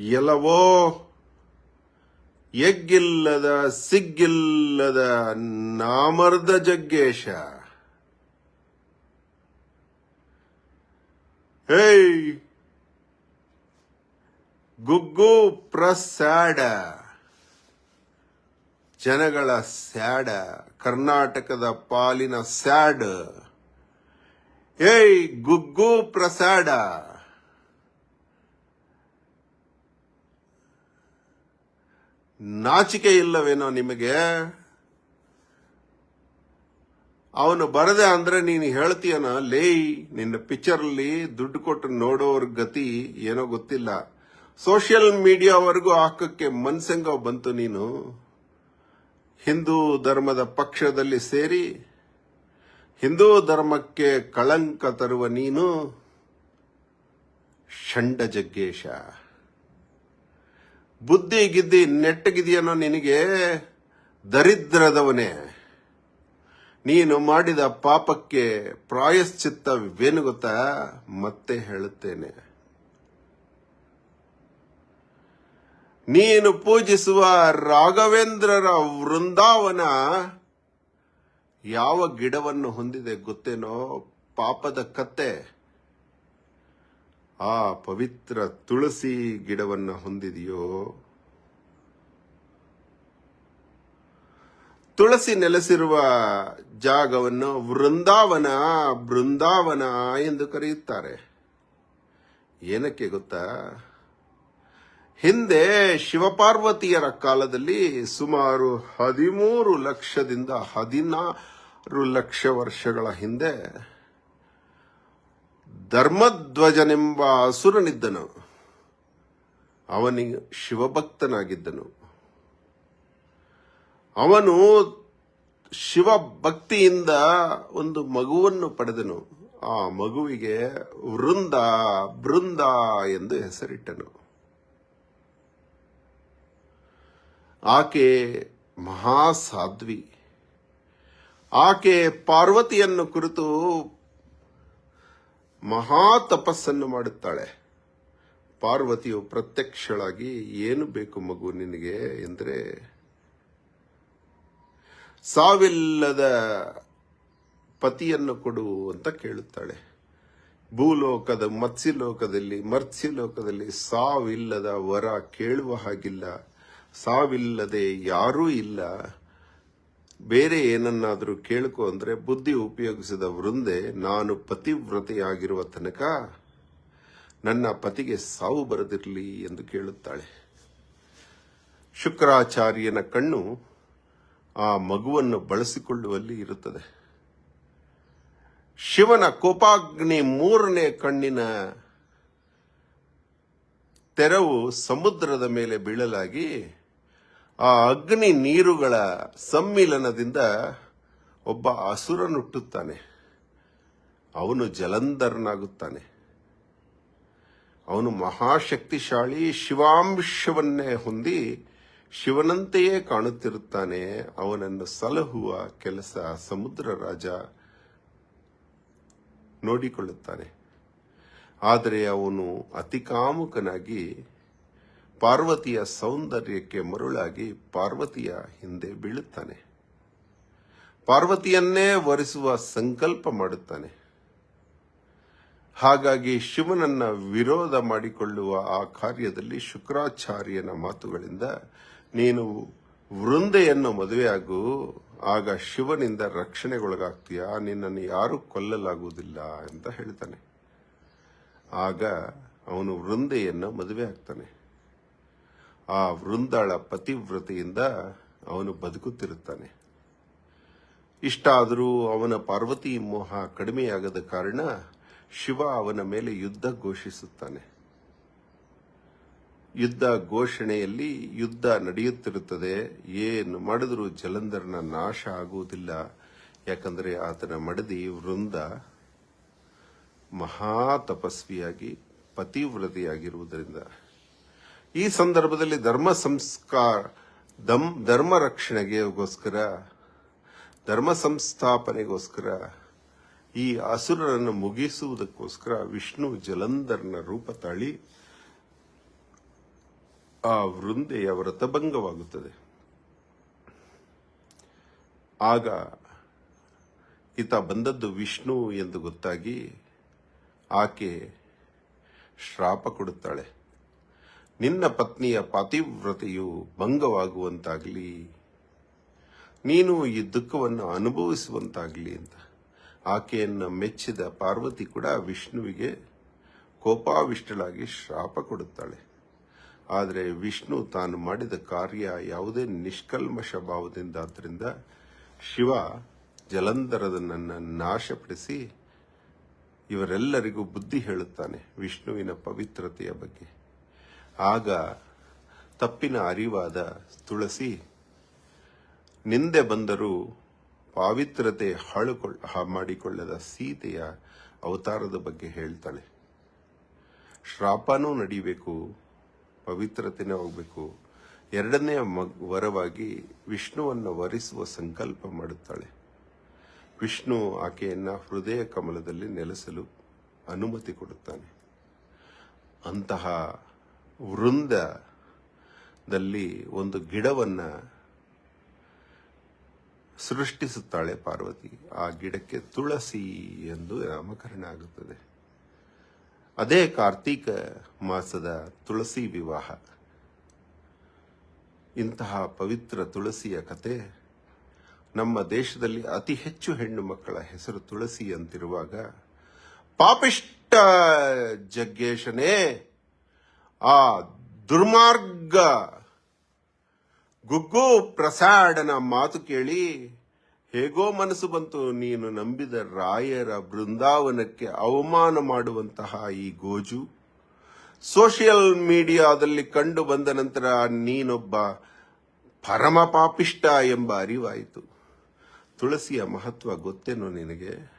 ಎಲ್ಲವೋ ಎಗ್ಗಿಲ್ಲದ ಸಿಗ್ಗಿಲ್ಲದ ನಾಮರ್ದ ಜಗ್ಗೇಶ. ಹೇಯ್! ಗುಗ್ಗು ಪ್ರಸಾಡ ಜನಗಳ ಸ್ಯಾಡ. ಕರ್ನಾಟಕದ ಪಾಲಿನ ಸ್ಯಾಡ್. ಏಯ್ ಗುಗ್ಗು ಪ್ರಸಾಡ ನಾಚಿಕೆ ಇಲ್ಲವೇನೋ ನಿಮಗೆ? ಅವನು ಬರದೆ ಅಂದ್ರೆ ನೀನು ಹೇಳ್ತೀಯನ? ಲೇಯ್, ನಿನ್ನ ಪಿಕ್ಚರ್ ಅಲ್ಲಿ ದುಡ್ಡು ಕೊಟ್ಟು ನೋಡೋರ್ ಗತಿ ಏನೋ ಗೊತ್ತಿಲ್ಲ. ಸೋಷಿಯಲ್ ಮೀಡಿಯಾವರೆಗೂ ಹಾಕಕ್ಕೆ ಮನ್ಸಂಗ ಬಂತು ನೀನು? ಹಿಂದೂ ಧರ್ಮದ ಪಕ್ಷದಲ್ಲಿ ಸೇರಿ ಹಿಂದೂ ಧರ್ಮಕ್ಕೆ ಕಳಂಕ ತರುವ ನೀನು ಷಂಡ ಜಗ್ಗೇಶ ಬುದ್ಧಿ ಗಿದ್ದಿ ನೆಟ್ಟಗಿದೆಯನ್ನೋ ನಿನಗೆ ದರಿದ್ರದವನೇ. ನೀನು ಮಾಡಿದ ಪಾಪಕ್ಕೆ ಪ್ರಾಯಶ್ಚಿತ್ತವೇನು ಗೊತ್ತಾ ಮತ್ತೆ ಹೇಳುತ್ತೇನೆ. ನೀನು ಪೂಜಿಸುವ ರಾಘವೇಂದ್ರರ ವೃಂದಾವನ ಯಾವ ಗಿಡವನ್ನು ಹೊಂದಿದೆ ಗೊತ್ತೇನೋ? ಪಾಪದ ಕತ್ತೆ. ಆ ಪವಿತ್ರ ತುಳಸಿ ಗಿಡವನ್ನು ಹೊಂದಿದೆಯೋ? ತುಳಸಿ ನೆಲೆಸಿರುವ ಜಾಗವನ್ನು ವೃಂದಾವನ, ಬೃಂದಾವನ ಎಂದು ಕರೆಯುತ್ತಾರೆ. ಏನಕ್ಕೆ ಗೊತ್ತಾ? ಹಿಂದೆ ಶಿವಪಾರ್ವತಿಯರ ಕಾಲದಲ್ಲಿ ಸುಮಾರು ಹದಿಮೂರು ಲಕ್ಷದಿಂದ ಹದಿನಾರು ಲಕ್ಷ ವರ್ಷಗಳ ಹಿಂದೆ ಧರ್ಮಧ್ವಜನೆಂಬ ಅಸುರನಿದ್ದನು. ಅವನಿಗೆ ಶಿವಭಕ್ತನಾಗಿದ್ದನು. ಅವನು ಶಿವಭಕ್ತಿಯಿಂದ ಒಂದು ಮಗುವನ್ನು ಪಡೆದನು. ಆ ಮಗುವಿಗೆ ವೃಂದ, ಬೃಂದ ಎಂದು ಹೆಸರಿಟ್ಟನು. ಆಕೆ ಮಹಾಸಾಧ್ವಿ. ಆಕೆ ಪಾರ್ವತಿಯನ್ನು ಕುರಿತು ಮಹಾ ತಪಸ್ಸನ್ನು ಮಾಡುತ್ತಾಳೆ. ಪಾರ್ವತಿಯು ಪ್ರತ್ಯಕ್ಷಳಾಗಿ, ಏನು ಬೇಕು ಮಗು ನಿನಗೆ? ಎಂದರೆ, ಸಾವಿಲ್ಲದ ಪತಿಯನ್ನು ಕೊಡು ಅಂತ ಕೇಳುತ್ತಾಳೆ. ಭೂಲೋಕದ, ಮತ್ಸ್ಯಲೋಕದಲ್ಲಿ ಮರ್ತ್ಸ್ಯಲೋಕದಲ್ಲಿ ಸಾವಿಲ್ಲದ ವರ ಕೇಳುವ ಹಾಗಿಲ್ಲ. ಸಾವಿಲ್ಲದೆ ಯಾರೂ ಇಲ್ಲ. ಬೇರೆ ಏನನ್ನಾದರೂ ಕೇಳ್ಕೊ ಅಂದ್ರೆ ಬುದ್ಧಿ ಉಪಯೋಗಿಸಿದ ವೃಂದೆ ನಾನು ಪತಿವ್ರತೆಯಾಗಿರುವ ತನಕ ನನ್ನ ಪತಿಗೆ ಸಾವು ಬರದಿರಲಿ ಎಂದು ಕೇಳುತ್ತಾಳೆ. ಶುಕ್ರಾಚಾರ್ಯನ ಕಣ್ಣು ಆ ಮಗುವನ್ನು ಬಳಸಿಕೊಳ್ಳುವಲ್ಲಿ ಇರುತ್ತದೆ. ಶಿವನ ಕೋಪಾಗ್ನಿ ಮೂರನೇ ಕಣ್ಣಿನ ತೆರವು ಸಮುದ್ರದ ಮೇಲೆ ಬೀಳಲಾಗಿ ಆ ಅಗ್ನಿ ನೀರುಗಳ ಸಮ್ಮಿಲನದಿಂದ ಒಬ್ಬ ಅಸುರನುಟ್ಟುತ್ತಾನೆ. ಅವನು ಜಲಂಧರನಾಗುತ್ತಾನೆ. ಅವನು ಮಹಾಶಕ್ತಿಶಾಲಿ ಶಿವಾಂಶವನ್ನೇ ಹೊಂದಿ ಶಿವನಂತೆಯೇ ಕಾಣುತ್ತಿರುತ್ತಾನೆ. ಅವನನ್ನು ಸಲಹುವ ಕೆಲಸ ಸಮುದ್ರ ರಾಜ ನೋಡಿಕೊಳ್ಳುತ್ತಾನೆ. ಆದರೆ ಅವನು ಅತಿ ಕಾಮುಕನಾಗಿ ಪಾರ್ವತಿಯ ಸೌಂದರ್ಯಕ್ಕೆ ಮರುಳಾಗಿ ಪಾರ್ವತಿಯ ಹಿಂದೆ ಬೀಳುತ್ತಾನೆ. ಪಾರ್ವತಿಯನ್ನೇ ವರಿಸುವ ಸಂಕಲ್ಪ ಮಾಡುತ್ತಾನೆ. ಹಾಗಾಗಿ ಶಿವನನ್ನ ವಿರೋಧ ಮಾಡಿಕೊಳ್ಳುವ ಆ ಕಾರ್ಯದಲ್ಲಿ ಶುಕ್ರಾಚಾರ್ಯನ ಮಾತುಗಳಿಂದ ನೀನು ವೃಂದೆಯನ್ನು ಮದುವೆಯಾಗು, ಆಗ ಶಿವನಿಂದ ರಕ್ಷಣೆಗೊಳಗಾಗ್ತೀಯ? ನಿನ್ನನ್ನು ಯಾರೂ ಕೊಲ್ಲಲಾಗುವುದಿಲ್ಲ ಅಂತ ಹೇಳ್ತಾನೆ. ಆಗ ಅವನು ವೃಂದೆಯನ್ನು ಮದುವೆ ಆಗ್ತಾನೆ ಆ ವೃಂದಾಳ ಪತಿವ್ರತೆಯಿಂದ ಅವನು ಬದುಕುತ್ತಿರುತ್ತಾನೆ. ಇಷ್ಟಾದರೂ ಅವನ ಪಾರ್ವತಿ ಮೋಹ ಕಡಿಮೆಯಾಗದ ಕಾರಣ ಶಿವ ಅವನ ಮೇಲೆ ಯುದ್ಧ ಘೋಷಿಸುತ್ತಾನೆ. ಯುದ್ಧ ಘೋಷಣೆಯಲ್ಲಿ ಯುದ್ಧ ನಡೆಯುತ್ತಿರುತ್ತದೆ. ಏನು ಮಾಡಿದರೂ ಜಲಂಧರನ ನಾಶ ಆಗುವುದಿಲ್ಲ. ಯಾಕಂದರೆ ಆತನ ಮಡದಿ ವೃಂದ ಮಹಾ ತಪಸ್ವಿಯಾಗಿ ಪತಿವ್ರತೆಯಾಗಿರುವುದರಿಂದ. ಈ ಸಂದರ್ಭದಲ್ಲಿ ಧರ್ಮ ಸಂಸ್ಕಾರ, ದಮ್, ಧರ್ಮ ರಕ್ಷಣೆಗೋಸ್ಕರ ಧರ್ಮ ಸಂಸ್ಥಾಪನೆಗೋಸ್ಕರ, ಈ ಅಸುರರನ್ನು ಮುಗಿಸುವುದಕ್ಕೋಸ್ಕರ ವಿಷ್ಣು ಜಲಂಧರ್ನ ರೂಪ ತಾಳಿ ಆ ವೃಂದೆಯ ವ್ರತಭಂಗವಾಗುತ್ತದೆ ಆಗ ಈತ ಬಂದದ್ದು ವಿಷ್ಣು ಎಂದು ಗೊತ್ತಾಗಿ ಆಕೆ ಶ್ರಾಪ ಕೊಡುತ್ತಾಳೆ. ನಿನ್ನ ಪತ್ನಿಯ ಪಾತಿವ್ರತೆಯು ಭಂಗವಾಗುವಂತಾಗಲಿ, ನೀನು ಈ ದುಃಖವನ್ನು ಅನುಭವಿಸುವಂತಾಗಲಿ ಅಂತ. ಆಕೆಯನ್ನು ಮೆಚ್ಚಿದ ಪಾರ್ವತಿ ಕೂಡ ವಿಷ್ಣುವಿಗೆ ಕೋಪಾವಿಷ್ಟಳಾಗಿ ಶ್ರಾಪ ಕೊಡುತ್ತಾಳೆ. ಆದರೆ ವಿಷ್ಣು ತಾನು ಮಾಡಿದ ಕಾರ್ಯ ಯಾವುದೇ ನಿಷ್ಕಲ್ಮಶ ಭಾವದಿಂದಾದ್ದರಿಂದ ಶಿವ ಜಲಂಧರದನ್ನ ನಾಶಪಡಿಸಿ ಇವರೆಲ್ಲರಿಗೂ ಬುದ್ಧಿ ಹೇಳುತ್ತಾನೆ ವಿಷ್ಣುವಿನ ಪವಿತ್ರತೆಯ ಬಗ್ಗೆ. ಆಗ ತಪ್ಪಿನ ಅರಿವಾದ ತುಳಸಿ ನಿಂದೆ ಬಂದರೂ ಪಾವಿತ್ರತೆ ಹಾಳುಕೊಳ್ಳ ಮಾಡಿಕೊಳ್ಳದ ಸೀತೆಯ ಅವತಾರದ ಬಗ್ಗೆ ಹೇಳ್ತಾಳೆ. ಶ್ರಾಪನೂ ನಡಿಬೇಕು, ಪವಿತ್ರತೆನೇ ಹೋಗಬೇಕು ಎರಡನೆಯ ಮಗ್, ವರವಾಗಿ ವಿಷ್ಣುವನ್ನು ವರಿಸುವ ಸಂಕಲ್ಪ ಮಾಡುತ್ತಾಳೆ. ವಿಷ್ಣು ಆಕೆಯನ್ನು ಹೃದಯ ಕಮಲದಲ್ಲಿ ನೆಲೆಸಲು ಅನುಮತಿ ಕೊಡುತ್ತಾನೆ. ಅಂತಹ ವೃಂದದಲ್ಲಿ ಒಂದು ಗಿಡವನ್ನ ಸೃಷ್ಟಿಸುತ್ತಾಳೆ ಪಾರ್ವತಿ. ಆ ಗಿಡಕ್ಕೆ ತುಳಸಿ ಎಂದು ನಾಮಕರಣ ಆಗುತ್ತದೆ. ಅದೇ ಕಾರ್ತೀಕ ಮಾಸದ ತುಳಸಿ ವಿವಾಹ. ಇಂತಹ ಪವಿತ್ರ ತುಳಸಿಯ ಕತೆ ನಮ್ಮ ದೇಶದಲ್ಲಿ ಅತಿ ಹೆಚ್ಚು ಹೆಣ್ಣು ಮಕ್ಕಳ ಹೆಸರು ತುಳಸಿ ಅಂತಿರುವಾಗ ಪಾಪಿಷ್ಟ ಜಗ್ಗೇಶನೇ ಆ ದುರ್ಮಾರ್ಗ ಗುಗ್ಗು ಪ್ರಸಾಡನ ಮಾತು ಕೇಳಿ ಹೇಗೋ ಮನಸ್ಸು ಬಂತು. ನೀನು ನಂಬಿದ ರಾಯರ ಬೃಂದಾವನಕ್ಕೆ ಅವಮಾನ ಮಾಡುವಂತಹ ಈ ಗೋಜು. ಸೋಷಿಯಲ್ ಮೀಡಿಯಾದಲ್ಲಿ ಕಂಡು ಬಂದ ನಂತರ ನೀನೊಬ್ಬ ಪರಮ ಪಾಪಿಷ್ಟ ಎಂಬ ಅರಿವಾಯಿತು. ತುಳಸಿಯ ಮಹತ್ವ ಗೊತ್ತೇನೋ ನಿನಗೆ?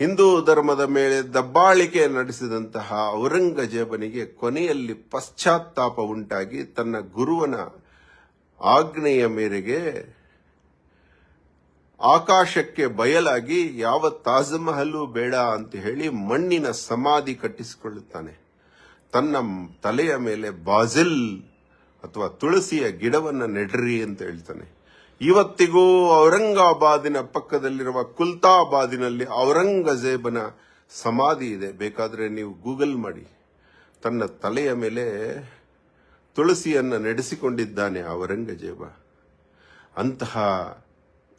ಹಿಂದೂ ಧರ್ಮದ ಮೇಲೆ ದಬ್ಬಾಳಿಕೆ ನಡೆಸಿದಂತಹ ಔರಂಗಜೇಬನಿಗೆ ಕೊನೆಯಲ್ಲಿ ಪಶ್ಚಾತ್ತಾಪ ಉಂಟಾಗಿ ತನ್ನ ಗುರುವನ ಆಜ್ಞೆಯ ಮೇರೆಗೆ ಆಕಾಶಕ್ಕೆ ಬಯಲಾಗಿ ಯಾವ ತಾಜ್ಮಹಲು ಬೇಡ ಅಂತ ಹೇಳಿ ಮಣ್ಣಿನ ಸಮಾಧಿ ಕಟ್ಟಿಸಿಕೊಳ್ಳುತ್ತಾನೆ. ತನ್ನ ತಲೆಯ ಮೇಲೆ ಬಾಜಿಲ್ ಅಥವಾ ತುಳಸಿಯ ಗಿಡವನ್ನು ನೆಡ್ರಿ ಅಂತ ಹೇಳ್ತಾನೆ. ಇವತ್ತಿಗೂ ಔರಂಗಾಬಾದಿನ ಪಕ್ಕದಲ್ಲಿರುವ ಕುಲ್ತಾಬಾದಿನಲ್ಲಿ ಔರಂಗಜೇಬನ ಸಮಾಧಿ ಇದೆ. ಬೇಕಾದರೆ ನೀವು ಗೂಗಲ್ ಮಾಡಿ. ತನ್ನ ತಲೆಯ ಮೇಲೆ ತುಳಸಿಯನ್ನು ನಡೆಸಿಕೊಂಡಿದ್ದಾನೆ ಔರಂಗಜೇಬ. ಅಂತಹ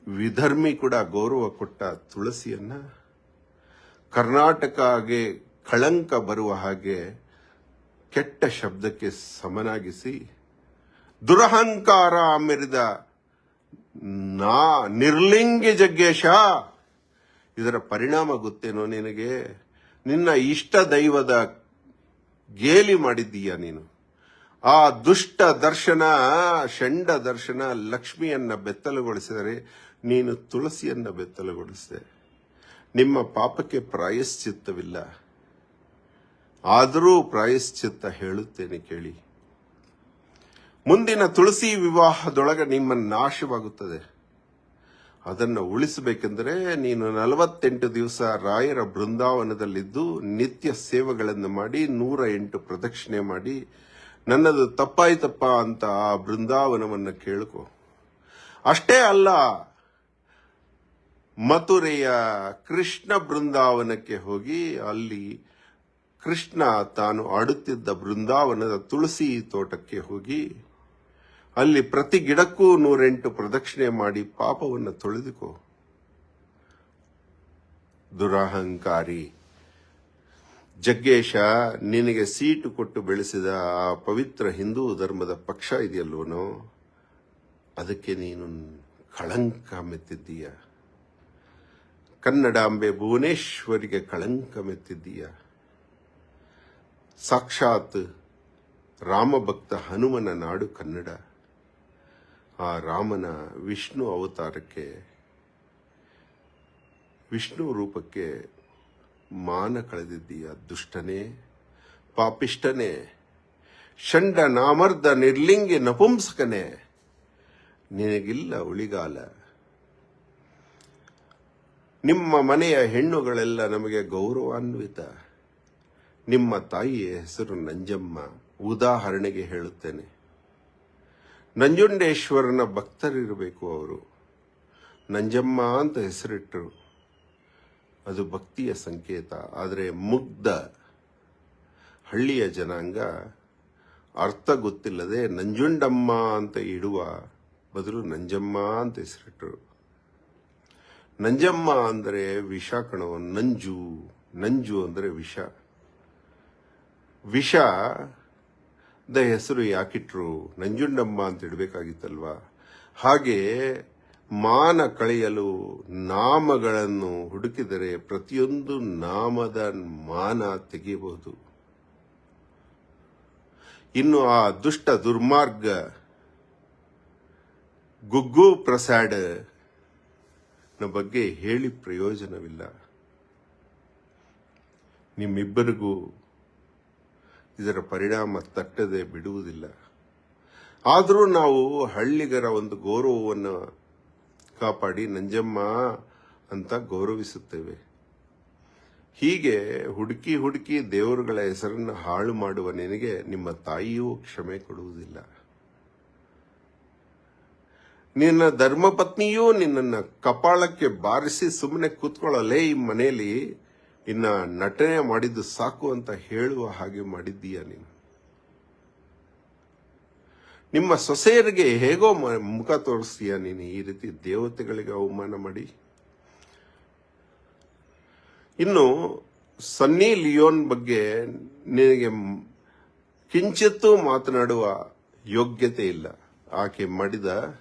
ವಿಧರ್ಮಿ ಕೂಡ ಗೌರವ ಕೊಟ್ಟ ತುಳಸಿಯನ್ನು ಕರ್ನಾಟಕಗೆ ಕಳಂಕ ಬರುವ ಹಾಗೆ ಕೆಟ್ಟ ಶಬ್ದಕ್ಕೆ ಸಮನಾಗಿಸಿ ದುರಹಂಕಾರ ಮೆರೆದ ನಾ ನಿರ್ಲಿಂಗಿ ಜಗ್ಗೇಶ, ಇದರ ಪರಿಣಾಮ ಗೊತ್ತೇನೋ ನಿನಗೆ? ನಿನ್ನ ಇಷ್ಟ ದೈವದ ಗೇಲಿ ಮಾಡಿದ್ದೀಯ ನೀನು? ಆ ದುಷ್ಟ ದರ್ಶನ, ಷಂಡ ದರ್ಶನ ಲಕ್ಷ್ಮಿಯನ್ನ ಬೆತ್ತಲುಗೊಳಿಸಿದರೆ ನೀನು ತುಳಸಿಯನ್ನ ಬೆತ್ತಲುಗೊಳಿಸಿದೆ. ನಿಮ್ಮ ಪಾಪಕ್ಕೆ ಪ್ರಾಯಶ್ಚಿತ್ತವಿಲ್ಲ. ಆದರೂ ಪ್ರಾಯಶ್ಚಿತ್ತ ಹೇಳುತ್ತೇನೆ ಕೇಳಿ. ಮುಂದಿನ ತುಳಸಿ ವಿವಾಹದೊಳಗೆ ನಿಮ್ಮ ನಾಶವಾಗುತ್ತದೆ. ಅದನ್ನು ಉಳಿಸಬೇಕೆಂದರೆ ನೀನು ನಲವತ್ತೆಂಟು ದಿವಸ ರಾಯರ ಬೃಂದಾವನದಲ್ಲಿದ್ದು ನಿತ್ಯ ಸೇವೆಗಳನ್ನು ಮಾಡಿ ನೂರ ಎಂಟು ಪ್ರದಕ್ಷಿಣೆ ಮಾಡಿ ನನ್ನದು ತಪ್ಪಾಯ್ತಪ್ಪ ಅಂತ ಆ ಬೃಂದಾವನವನ್ನು ಕೇಳ್ಕೊ. ಅಷ್ಟೇ ಅಲ್ಲ, ಮಥುರೆಯ ಕೃಷ್ಣ ಬೃಂದಾವನಕ್ಕೆ ಹೋಗಿ ಅಲ್ಲಿ ಕೃಷ್ಣ ತಾನು ಆಡುತ್ತಿದ್ದ ಬೃಂದಾವನದ ತುಳಸಿ ತೋಟಕ್ಕೆ ಹೋಗಿ ಅಲ್ಲಿ ಪ್ರತಿ ಗಿಡಕ್ಕೂ ನೂರೆಂಟು ಪ್ರದಕ್ಷಿಣೆ ಮಾಡಿ ಪಾಪವನ್ನು ತೊಳೆದುಕೋ. ದುರಹಂಕಾರಿ. ಜಗ್ಗೇಶ, ನಿನಗೆ ಸೀಟು ಕೊಟ್ಟು ಬೆಳೆಸಿದ ಆ ಪವಿತ್ರ ಹಿಂದೂ ಧರ್ಮದ ಪಕ್ಷ ಇದೆಯಲ್ವನೋ ಅದಕ್ಕೆ ನೀನು ಕಳಂಕ ಮೆತ್ತಿದ್ದೀಯ. ಕನ್ನಡಾಂಬೆ ಭುವನೇಶ್ವರಿಗೆ ಕಳಂಕ ಮೆತ್ತಿದ್ದೀಯ. ಸಾಕ್ಷಾತ್ ರಾಮಭಕ್ತ ಹನುಮನ ನಾಡು ಕನ್ನಡ. ಆ ರಾಮನ ವಿಷ್ಣು ಅವತಾರಕ್ಕೆ, ವಿಷ್ಣು ರೂಪಕ್ಕೆ ಮಾನ ಕಳೆದಿದ್ದೀಯ ದುಷ್ಟನೇ ಪಾಪಿಷ್ಟನೇ ಷಂಡ ನಾಮರ್ದ ನಿರ್ಲಿಂಗಿ ನಪುಂಸಕನೇ, ನಿನಗಿಲ್ಲ ಉಳಿಗಾಲ. ನಿಮ್ಮ ಮನೆಯ ಹೆಣ್ಣುಗಳೆಲ್ಲ ನಮಗೆ ಗೌರವಾನ್ವಿತ. ನಿಮ್ಮ ತಾಯಿಯ ಹೆಸರು ನಂಜಮ್ಮ, ಉದಾಹರಣೆಗೆ ಹೇಳುತ್ತೇನೆ. ನಂಜುಂಡೇಶ್ವರನ ಭಕ್ತರಿರಬೇಕು ಅವರು. ನಂಜಮ್ಮ ಅಂತ ಹೆಸರಿಟ್ಟರು. ಅದು ಭಕ್ತಿಯ ಸಂಕೇತ. ಆದರೆ ಮುಗ್ಧ ಹಳ್ಳಿಯ ಜನಾಂಗ ಅರ್ಥ ಗೊತ್ತಿಲ್ಲದೆ ನಂಜುಂಡಮ್ಮ ಅಂತ ಇಡುವ ಬದಲು ನಂಜಮ್ಮ ಅಂತ ಹೆಸರಿಟ್ಟರು. ನಂಜಮ್ಮ ಅಂದರೆ ವಿಷ ನಂಜು. ನಂಜು ಅಂದರೆ ವಿಷ. ವಿಷ ದ ಹೆಸರು ಯಾಕಿಟ್ರು? ನಂಜುಂಡಮ್ಮ ಅಂತ ಇಡಬೇಕಾಗಿತ್ತಲ್ವಾ? ಹಾಗೆ ಮಾನ ಕಳೆಯಲು ನಾಮಗಳನ್ನು ಹುಡುಕಿದರೆ ಪ್ರತಿಯೊಂದು ನಾಮದ ಮಾನ ತೆಗೆಯಬಹುದು. ಇನ್ನು ಆ ದುಷ್ಟ ದುರ್ಮಾರ್ಗ ಗುಗ್ಗು ಪ್ರಸಾಡ್ನ ಬಗ್ಗೆ ಹೇಳಿ ಪ್ರಯೋಜನವಿಲ್ಲ. ನಿಮ್ಮಿಬ್ಬರಿಗೂ ಇದರ ಪರಿಣಾಮ ತಟ್ಟದೆ ಬಿಡುವುದಿಲ್ಲ. ಆದರೂ ನಾವು ಹಳ್ಳಿಗರ ಒಂದು ಗೌರವವನ್ನು ಕಾಪಾಡಿ ನಂಜಮ್ಮ ಅಂತ ಗೌರವಿಸುತ್ತೇವೆ. ಹೀಗೆ ಹುಡುಕಿ ಹುಡುಕಿ ದೇವರುಗಳ ಹೆಸರನ್ನು ಹಾಳು ಮಾಡುವ ನಿನಗೆ ನಿಮ್ಮ ತಾಯಿಯೂ ಕ್ಷಮೆ ಕೊಡುವುದಿಲ್ಲ. ನಿನ್ನ ಧರ್ಮಪತ್ನಿಯೂ ನಿನ್ನನ್ನು ಕಪಾಳಕ್ಕೆ ಬಾರಿಸಿ ಸುಮ್ಮನೆ ಕೂತ್ಕೊಳ್ಳಲೇ ಈ ಮನೆಯಲ್ಲಿ ಇನ್ನ ನಟನೆ ಮಾಡಿದ್ದು ಸಾಕು ಅಂತ ಹೇಳುವ ಹಾಗೆ ಮಾಡಿದ್ದೀಯ ನೀನು? ನಿಮ್ಮ ಸೊಸೆಯರಿಗೆ ಹೇಗೋ ಮುಖ ತೋರಿಸ್ತೀಯ ನೀನು? ಈ ರೀತಿ ದೇವತೆಗಳಿಗೆ ಅವಮಾನ ಮಾಡಿ. ಇನ್ನು ಸನ್ನಿ ಲಿಯೋನ್ ಬಗ್ಗೆ ನಿನಗೆ ಕಿಂಚಿತ್ತೂ ಮಾತನಾಡುವ ಯೋಗ್ಯತೆ ಇಲ್ಲ. ಆಕೆ ಮಾಡಿದ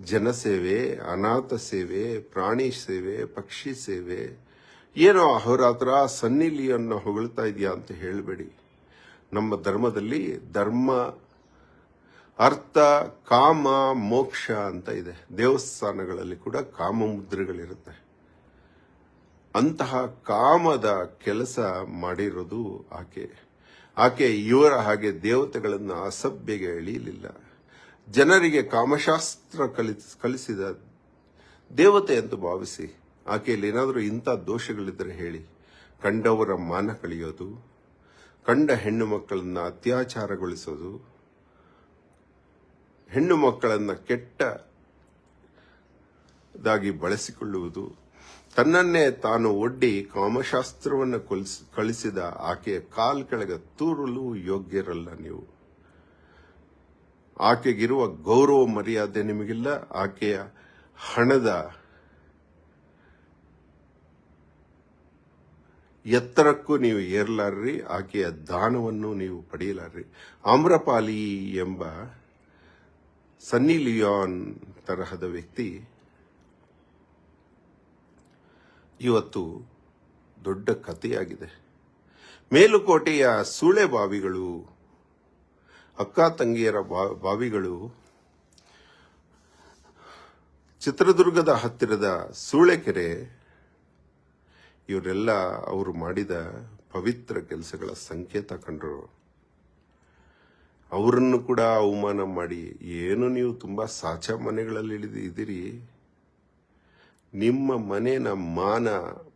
ಜನಸೇವೆ, ಅನಾಥ ಸೇವೆ, ಪ್ರಾಣಿ ಸೇವೆ, ಪಕ್ಷಿ ಸೇವೆ ಏನೋ ಅಹೋರಾತ್ರ ಸನ್ನಿಲಿಯನ್ನು ಹೊಗಳ್ತಾ ಇದೆಯಾ ಅಂತ ಹೇಳಬೇಡಿ. ನಮ್ಮ ಧರ್ಮದಲ್ಲಿ ಧರ್ಮ, ಅರ್ಥ, ಕಾಮ, ಮೋಕ್ಷ ಅಂತ ಇದೆ. ದೇವಸ್ಥಾನಗಳಲ್ಲಿ ಕೂಡ ಕಾಮ ಮುದ್ರೆಗಳಿರುತ್ತೆ. ಅಂತಹ ಕಾಮದ ಕೆಲಸ ಮಾಡಿರೋದು ಆಕೆ. ಆಕೆ ಇವರ ಹಾಗೆ ದೇವತೆಗಳನ್ನು ಅಸಭ್ಯಗೆ ಎಳೆಯಲಿಲ್ಲ. ಜನರಿಗೆ ಕಾಮಶಾಸ್ತ್ರ ಕಲಿಸ್, ಕಲಿಸಿದ ದೇವತೆ ಎಂದು ಭಾವಿಸಿ ಆಕೆಯಲ್ಲಿ ಏನಾದರೂ ಇಂಥ ದೋಷಗಳಿದ್ದರೆ ಹೇಳಿ. ಕಂಡವರ ಮಾನ ಕಳೆಯೋದು, ಕಂಡ ಹೆಣ್ಣು ಮಕ್ಕಳನ್ನು ಅತ್ಯಾಚಾರಗೊಳಿಸೋದು, ಹೆಣ್ಣು ಮಕ್ಕಳನ್ನು ಕೆಟ್ಟದಾಗಿ ಬಳಸಿಕೊಳ್ಳುವುದು, ತನ್ನನ್ನೇ ತಾನು ಒಡ್ಡಿ ಕಾಮಶಾಸ್ತ್ರವನ್ನು ಕಳಿಸಿದ ಆಕೆಯ ಕಾಲ್ ಕೆಳಗೆ ತೂರಲು ಯೋಗ್ಯರಲ್ಲ ನೀವು. ಆಕೆಗಿರುವ ಗೌರವ ಮರ್ಯಾದೆ ನಿಮಗಿಲ್ಲ, ಆಕೆಯ ಹಣದ ಎತ್ತರಕ್ಕೂ ನೀವು ಏರ್ಲಾರ್ರಿ, ಆಕೆಯ ದಾನವನ್ನು ನೀವು ಪಡೆಯಲಾರ್ರಿ. ಆಮ್ರಪಾಲಿ ಎಂಬ ಸನ್ನಿ ಲಿಯಾನ್ ತರಹದ ವ್ಯಕ್ತಿ ಇವತ್ತು ದೊಡ್ಡ ಕಥೆಯಾಗಿದೆ. ಮೇಲುಕೋಟೆಯ ಸೂಳೆ ಬಾವಿಗಳು, ಅಕ್ಕ ತಂಗಿಯರ ಬಾವಿಗಳು, ಚಿತ್ರದುರ್ಗದ ಹತ್ತಿರದ ಸೂಳೆಕೆರೆ ಇವರೆಲ್ಲ ಅವರು ಮಾಡಿದ ಪವಿತ್ರ ಕೆಲಸಗಳ ಸಂಕೇತ ಕಂಡರು. ಅವರನ್ನು ಕೂಡ ಅವಮಾನ ಮಾಡಿ, ಏನು ನೀವು ತುಂಬಾ ಸಾಚ ಮನೆಗಳಲ್ಲಿ ಇಳಿದು, ಇದ್ದೀರಿ? ನಿಮ್ಮ ಮನೇನ ಮಾನ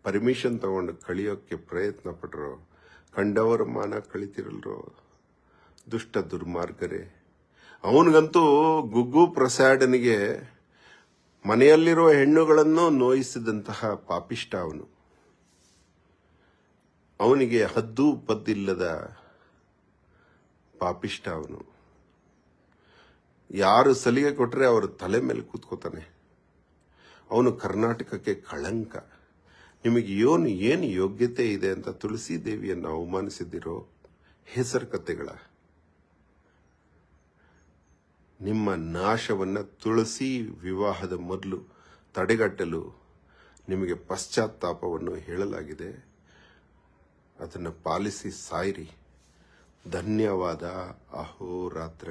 ಪರ್ಮಿಷನ್ ತಗೊಂಡು ಕಳಿಯೋಕ್ಕೆ ಪ್ರಯತ್ನ ಪಟ್ರು. ಕಂಡವರ ಮಾನ ಕಳಿತಿರಲ್ರು. ದುಷ್ಟ ದುರ್ಮಾರ್ಗರೇ. ಅವನಿಗಂತೂ ಗುಗ್ಗು ಪ್ರಸಾದನಿಗೆ ಮನೆಯಲ್ಲಿರುವ ಹೆಣ್ಣುಗಳನ್ನು ನೋಯಿಸಿದಂತಹ ಪಾಪಿಷ್ಟ ಅವನು. ಅವನಿಗೆ ಹದ್ದು ಪದ್ದಿಲ್ಲದ ಪಾಪಿಷ್ಟ ಅವನು. ಯಾರು ಸಲಿಗೆ ಕೊಟ್ಟರೆ ಅವರ ತಲೆ ಮೇಲೆ ಕೂತ್ಕೋತಾನೆ. ಅವನು ಕರ್ನಾಟಕಕ್ಕೆ ಕಳಂಕ. ನಿಮಗೆ ಏನು ಏನು ಯೋಗ್ಯತೆ ಇದೆ ಅಂತ ತುಳಸಿ ದೇವಿಯನ್ನು ಅವಮಾನಿಸಿದಿರೋ ಹೆಸರು ಕತೆಗಳ ನಿಮ್ಮ ನಾಶವನ್ನ ತುಳಸಿ ವಿವಾಹದ ಮೊದಲು ತಡೆಗಟ್ಟಲು ನಿಮಗೆ ಪಶ್ಚಾತ್ತಾಪವನ್ನು ಹೇಳಲಾಗಿದೆ. ಅದನ್ನು ಪಾಲಿಸಿ ಸಾಯಿರಿ. ಧನ್ಯವಾದ ಅಹೋರಾತ್ರ.